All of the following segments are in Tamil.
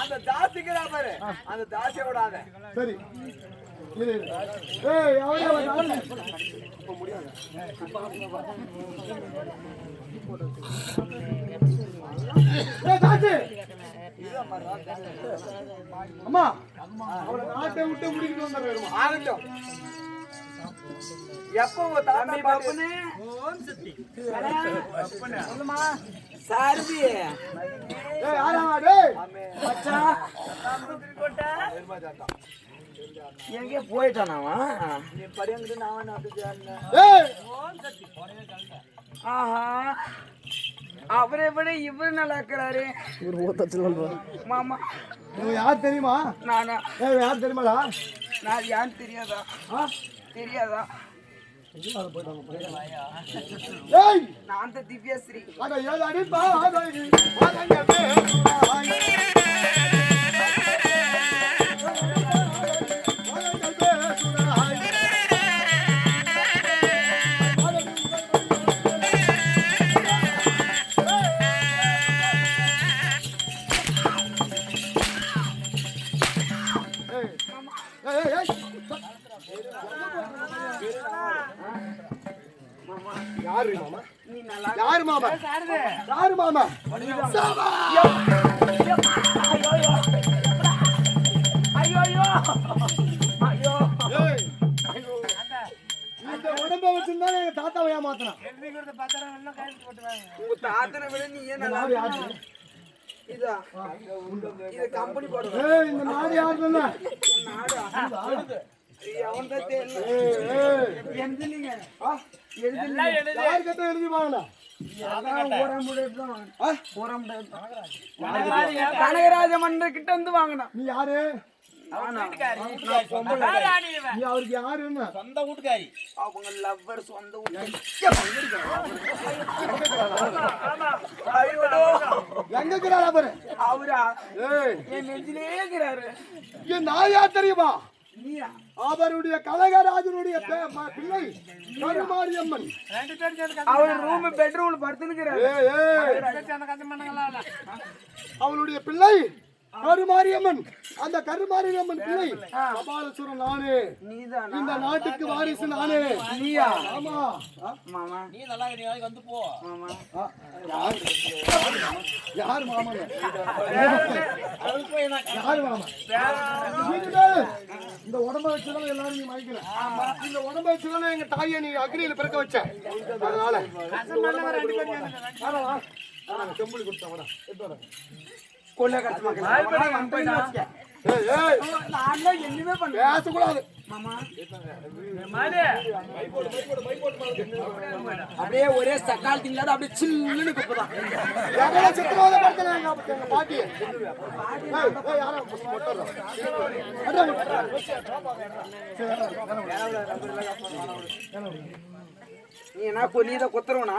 அந்த தாசிக்கிறா பாரு. அந்த தாசியை விடாத சரி. அம்மா அவளை நாட்டை விட்டு முடிக்கிட்டு வந்துடுறேன் ஆகட்டும் எப்போ தாத்தா பாட்டு? சாரதி. ஏய் யாரா டேய்? எங்கே நீ படியங்கிட்டு நான். ஏய்! ஆஹா. அவரை விட இவரு நல்லா இருக்கிறாரு. மாமா. இவன் யார் தெரியுமா? நானா. யார் தெரியுமாடா? நான் யான்னு தெரியாதா? ஆ? தெரியாதா? ஏய்! நான் திவ்யாஸ்ரீ. அட ஏழு ஆதாயி எங்க தாத்தாவை ஏமாத்தினான் உங்க தாத்தனை விட நீ ஏன் நல்லா இதா இது கம்பெனி போடுற ஏய் இந்த நாடு யாரு நாடு? அவன் தான் தெரியல எழுதுலீங்க எழுதுலீங்க யார் கட்ட எழுதி வாங்கலாம் கனகராஜ மன்னர் கிட்ட வந்து வாங்கினா நீ யாரு? அவருக்கு யாருன்னு அவங்க லவ்வர் சொந்த ஊர் ஐயோ எங்க இருக்கிறாரா பாரு அவரா? ஏய். என் நெஞ்சிலே இருக்கிறாரு. நான் யார் தெரியுமா? நீயா? அவருடைய கனகராஜனுடைய பிள்ளை கருமாரியம்மன். அவர் ரூம் பெட்ரூம்ல ஏய் அவளுடைய பிள்ளை கருமாரியம்மன். அந்த கருமாரியம்மன் பிள்ளை. கபாலசுரன் நானே. நீதானா இந்த நாட்டுக்கு வாரிசு நானே. நீயா? ஆமா? மாமா. மாமா. ஆ, யார்? யார் மாமா யார் மாமா இந்த உடம்ப வச்சுதான் எல்லாரும் நீ மயக்கிற. இந்த உடம்ப வச்சுதான் எங்க தாயை நீ அக்னியில பிறக்க வச்ச. அதனால செம்புலி கொடுத்தேன், வாடா. எடுத்து வரேன். கொள்ள என்னமே பண்ண பேசக்கூடாது. அப்படியே ஒரே சக்கால் திங்களாத அப்படியே சில்லுன்னு குப்பதான். அப்பா- எங்க பாட்டி. நீ என்ன கொல்லியத குத்துறவனா?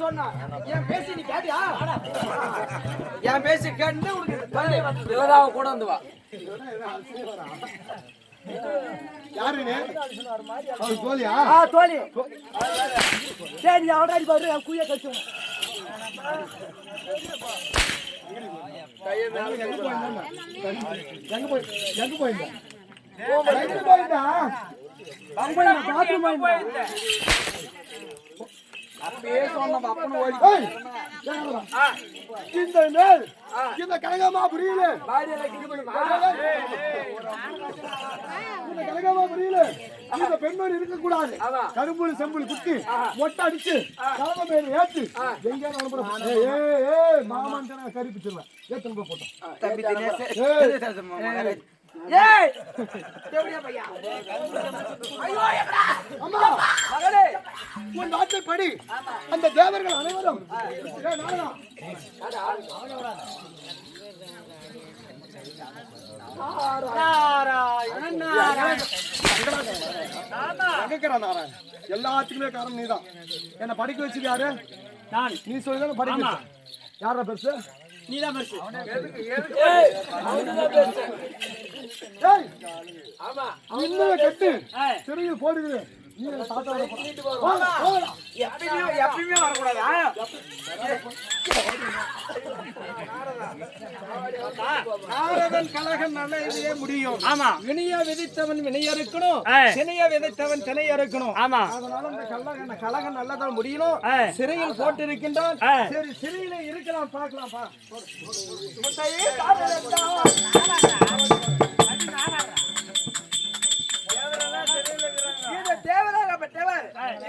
சொன்னா. என் பேச்சு நீ கேட்டியா? என் பேச்சு கேட்டு உனக்கு தண்ணி வந்து இவராவ கூட வந்து வா தோழியா? தோழி சரி அவடாடி பாரு எங்க எங்க போயிருந்தா? இந்த மேல் இந்த கனகமா புரியல. இந்த கனகமா புரியல. இந்த பெண்மணி இருக்க கூடாது. கரும்புல செம்புல குத்தி மொட்டை அடிச்சு கலவை மேல ஏத்து எங்க மாமன் நான் கறி பிச்சிருவேன் ஏத்தன் போய் போட்டோம் ஏய். எப்படியா பையா ஐயோ எப்படா அம்மா மகளே உன் வார்த்தை படி. அந்த தேவர்கள் அனைவரும். ஏய். எல்லாத்துக்குமே காரணம் நீதான். என்ன படிக்க வச்சது யாரு? நான். நீ சொல்லி படிக்க வச்ச. யாரா பெருசு? ஏய் அவனுதான் பெருசு ஆமா. கட்டு. சிறையில் போடுது நீ எப்பயுமே எப்பயுமே வரக்கூடாது நாரதன் கலகம் நல்ல இதுவே முடியும் ஆமா. வினைய விதித்தவன் வினைய இருக்கணும் சினைய விதைத்தவன் திணைய இருக்கணும் ஆமா அதனால இந்த கல்லக கலகம் நல்லதான் முடியணும் சிறையில் போட்டிருக்கின்றான் ஏய். சரி சிறையில இருக்கலாம் பார்க்கலாம்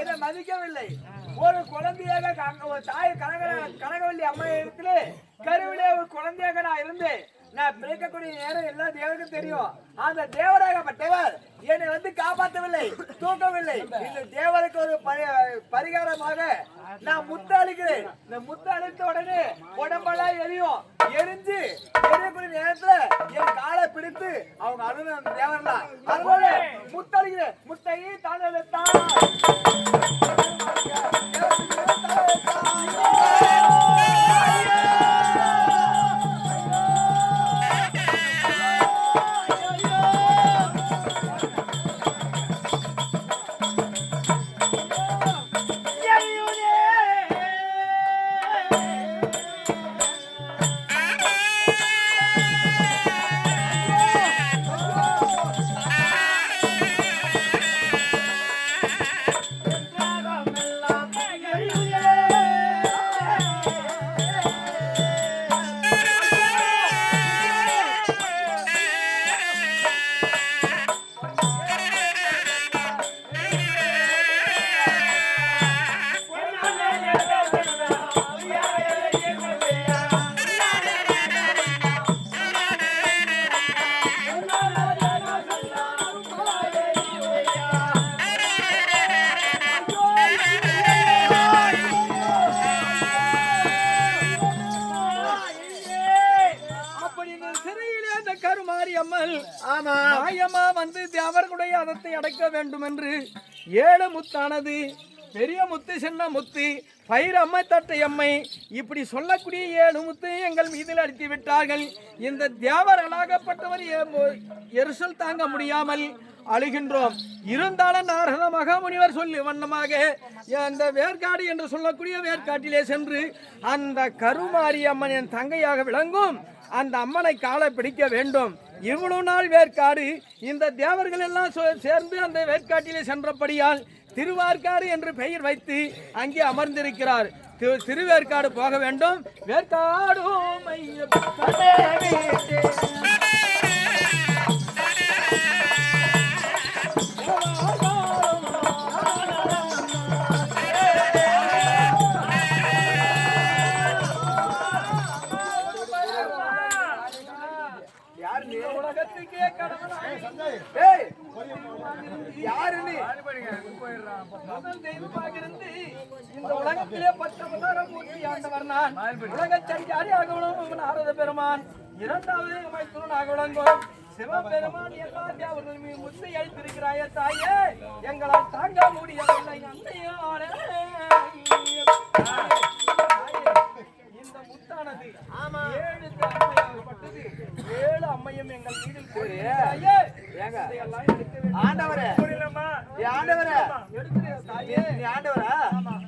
இதை மதிக்கவில்லை. ஒரு குழந்தையாக ஒரு தாய் கனக கனகவல்லி அம்மா இடத்துல கருவிலே ஒரு குழந்தையாக நான் இருந்தேன். நான் பிறக்கக்கூடிய நேரம் எல்லா தேவருக்கும் தெரியும். அந்த தேவராகப்பட்டவர் என்னை வந்து காப்பாற்றவில்லை தூக்கவில்லை. இந்த தேவருக்கு ஒரு பரிகாரமாக நான் முத்து அளிக்கிறேன் இந்த முத்து அளித்த உடனே உடம்பெல்லாம் எரியும். எரிஞ்சு எரியக்கூடிய நேரத்துல என் காலை அவங்க அழுது தேவரலாம் தேவர்லாம் அதுபோல முத்தளிக்கிறேன் முத்தையை தானே தான் அம்மன் ஆமா மாயமா வந்து தேவர்களுடைய அதத்தை அடைக்க வேண்டும் என்று ஏழு முத்தானது பெரிய முத்து சின்ன முத்து பயிர் அம்மை தட்டை அம்மை இப்படி சொல்லக்கூடிய ஏழு முத்து எங்கள் மீதில் அடித்து விட்டார்கள். இந்த தேவர்களாகப்பட்டவர் எ- எரிசல் தாங்க முடியாமல் அழுகின்றோம். இருந்தாலும் நாரத மகாமுனிவர் சொல்லி வண்ணமாக அந்த வேர்க்காடு என்று சொல்லக்கூடிய வேர்க்காட்டிலே சென்று அந்த கருமாரி அம்மன் என் தங்கையாக விளங்கும். அந்த அம்மனை காலை பிடிக்க வேண்டும். இவ்வளவு நாள் வேர்க்காடு இந்த தேவர்கள் எல்லாம் சேர்ந்து அந்த வேர்க்காட்டிலே சென்றபடியால் திருவார்காடு என்று பெயர் வைத்து அங்கே அமர்ந்திருக்கிறார். திரு- திருவேற்காடு போக வேண்டும். வேற்காடு உலகத்திலே பத்து அவதாரம் மூர்த்தி ஆண்டவர் நான். உலக சஞ்சாரியாக விளங்கும் நாரத பெருமான். இரண்டாவது மைத்துனாக விளங்கும் சிவபெருமான் எல்லா தேவர்களும் முத்தை அளித்திருக்கிறாய தாயே. எங்களால் தாங்க முடியவில்லை. அன்னையாரே ஆண்டவரே! ஆண்டவரே! ஆண்டவரா?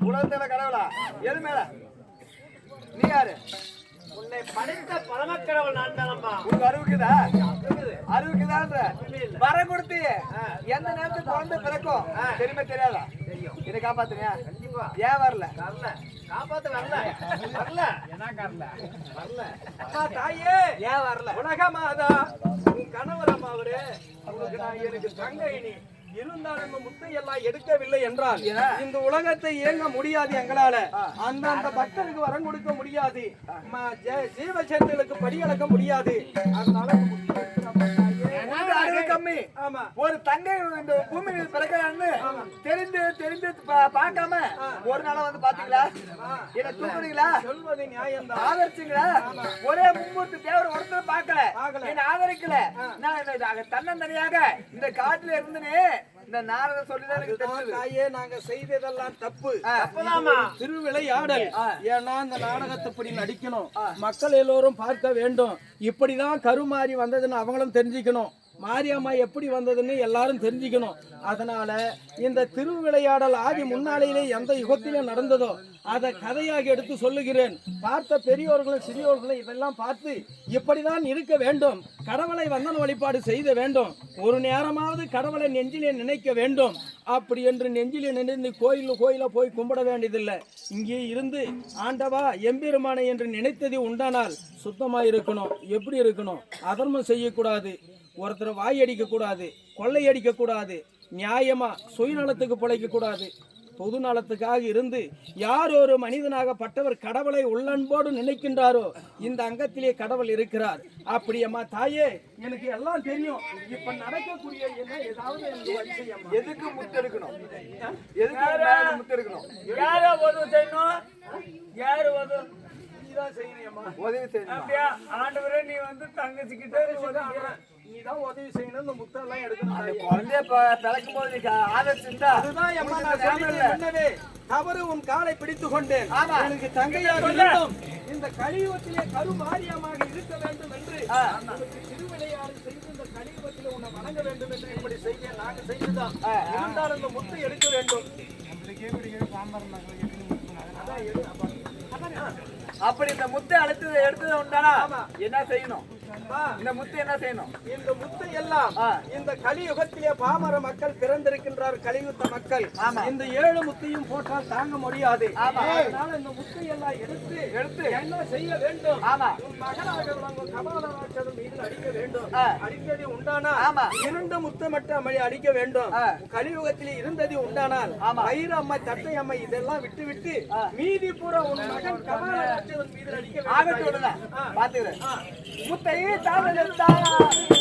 உலகத்துல கடவுளா? எது மேல? நீ யாரு? உன்னை படைத்த பரமக்கடவுள் நான் தானம்மா. உனக்கு அறிவுக்குதா அறிவுக்குதான்ற வர கொடுத்து எந்த நேரத்துக்கு குழந்தை பிறக்கும்? தெரியுமா தெரியாதா? இதை காப்பாத்துனியா? ஏன் வரல? வரல. காப்பாத்த வரல. வரல. அம்மா தாயே. ஏன் வரல? உலக மாதா உன் கணவர் அம்மா அவரு உங்களுக்கு நான் எனக்கு தங்கை நீ இருந்தாலும் இந்த முத்தை எல்லாம் எடுக்கவில்லை என்றால் இந்த உலகத்தை இயங்க முடியாது எங்களால? அந்த அந்த பக்தருக்கு வரம் கொடுக்க முடியாது. ம- ஜெ- ஜீவ சேர்த்துகளுக்கு படியளக்க முடியாது. அதனால கம்மி. ஆமா. ஒரு தங்கை இந்த பூமி மீது பிறக்கிறான்னு தெரிந்து தெரிந்து பார்க்காம ஒரு நாளா வந்து பாத்தீங்களா என்ன தூக்குறீங்களா? ஆதரிச்சீங்களா? ஒரே மும்மூர்த்தி தேவர் ஒருத்தர் பார்க்கல. என்ன ஆதரிக்கல. நான் தன்னந்தனியாக இந்த காட்டுல இருந்துனே இந்த நாரத சொல்லிதான் எனக்கு தாயே நாங்க செய்ததெல்லாம் தப்பு. திருவிளையாடல். ஏன்னா இந்த நாடகத்தை இப்படி நடிக்கணும். மக்கள் எல்லோரும் பார்க்க வேண்டும். இப்படிதான் கருமாறி வந்ததுன்னு அவங்களும் தெரிஞ்சுக்கணும். மாரியம்மா எப்படி வந்ததுன்னு எல்லாரும் தெரிஞ்சுக்கணும். அதனால இந்த திருவிளையாடல் ஆதி முன்னாளிலே எந்த யுகத்திலே நடந்ததோ அதை கதையாக எடுத்து சொல்லுகிறேன். பார்த்த பெரியோர்களும் சிறியோர்களும் இதெல்லாம் பார்த்து இப்படிதான் இருக்க வேண்டும். கடவுளை வந்தன வழிபாடு செய்த வேண்டும். ஒரு நேரமாவது கடவுளை நெஞ்சிலே நினைக்க வேண்டும். அப்படி என்று நெஞ்சிலே நினைந்து கோயில் கோயில போய் கும்பிட வேண்டியதில்லை. இங்கே இருந்து ஆண்டவா எம்பெருமானை என்று நினைத்தது உண்டானால் சுத்தமாக இருக்கணும் எப்படி இருக்கணும்? அதர்மம் செய்யக்கூடாது. ஒருத்தரை வாய் அடிக்க கூடாது கொள்ளை அடிக்க கூடாது நியாயமா சுயநலத்துக்கு பிழைக்க கூடாது. பொது நலத்துக்காக இருந்து யார் ஒரு மனிதனாகப்பட்டவர் கடவுளை உள்ளன்போடு நினைக்கின்றாரோ இந்த அங்கத்திலே கடவுள் இருக்கிறார். அப்படியம்மா தாயே எனக்கு எல்லாம் தெரியும். இப்ப நடக்கக்கூடிய ஏதாவது. எதுக்கு முத்து எடுக்கணும் எதுக்கு மேல முத்து எடுக்கணும் யார உதவி செய்யணும்? யாரு உதவி? உதவி செய்யணும்? அப்படியா? ஆண்டவரே நீ வந்து தங்கச்சிக்கிட்டே நீதான் உதவி செய்யணும் இந்த முத்தெல்லாம் எடுக்கணும் அந்த தாயே. குழந்தைய பிறக்கும் போது நீ ஆதரிச்சிருந்தா அதுதான் உனக்கு நான் இந்த. முன்னவே. தவறு உன் காலை பிடித்துக் கொண்டேன். எனக்கு தங்கையாக இருந்தும் இந்த கலியுகத்திலே கருமாரியமாக இருக்க வேண்டும் என்று திருவிளையாடு செய்து இந்த கலியுகத்திலே உன்னை வணங்க வேண்டும் என்று இப்படி செய்ய நாங்க செய்துதான். இருந்தால் அந்த முத்தை எடுக்க வேண்டும். அப்படி இந்த முத்தை அழைத்தது எடுத்தது உண்டானா ஆமா. என்ன செய்யணும் இந்த முத்து என்ன செய்யணும் இந்த முத்தை எல்லாம். இந்த கலியுகத்திலே பாமர மக்கள் பிறந்திருக்கின்றார் கலியுத்த மக்கள். இந்த ஏழு முத்தையும் போட்டால் தாங்க முடியாது. அதனால இந்த முத்தை எல்லாம் எடுத்து எடுத்து என்ன செய்ய வேண்டும் விளங்கும் கபாலராட்சதன் மீது அடிக்க வேண்டும். அடிக்கடி உண்டானா. இரண்டு முத்தை மட்டும் அடிக்க வேண்டும். கலியுகத்திலே இருந்தது உண்டானால். வயிறு அம்மை தட்டை அம்மை இதெல்லாம் விட்டு விட்டு மீதி பூரா உன் மகன் கபாலராட்சதன் மீது அடிக்க ஆகட்டும் வேண்டும் 因咋咱们的脏啊。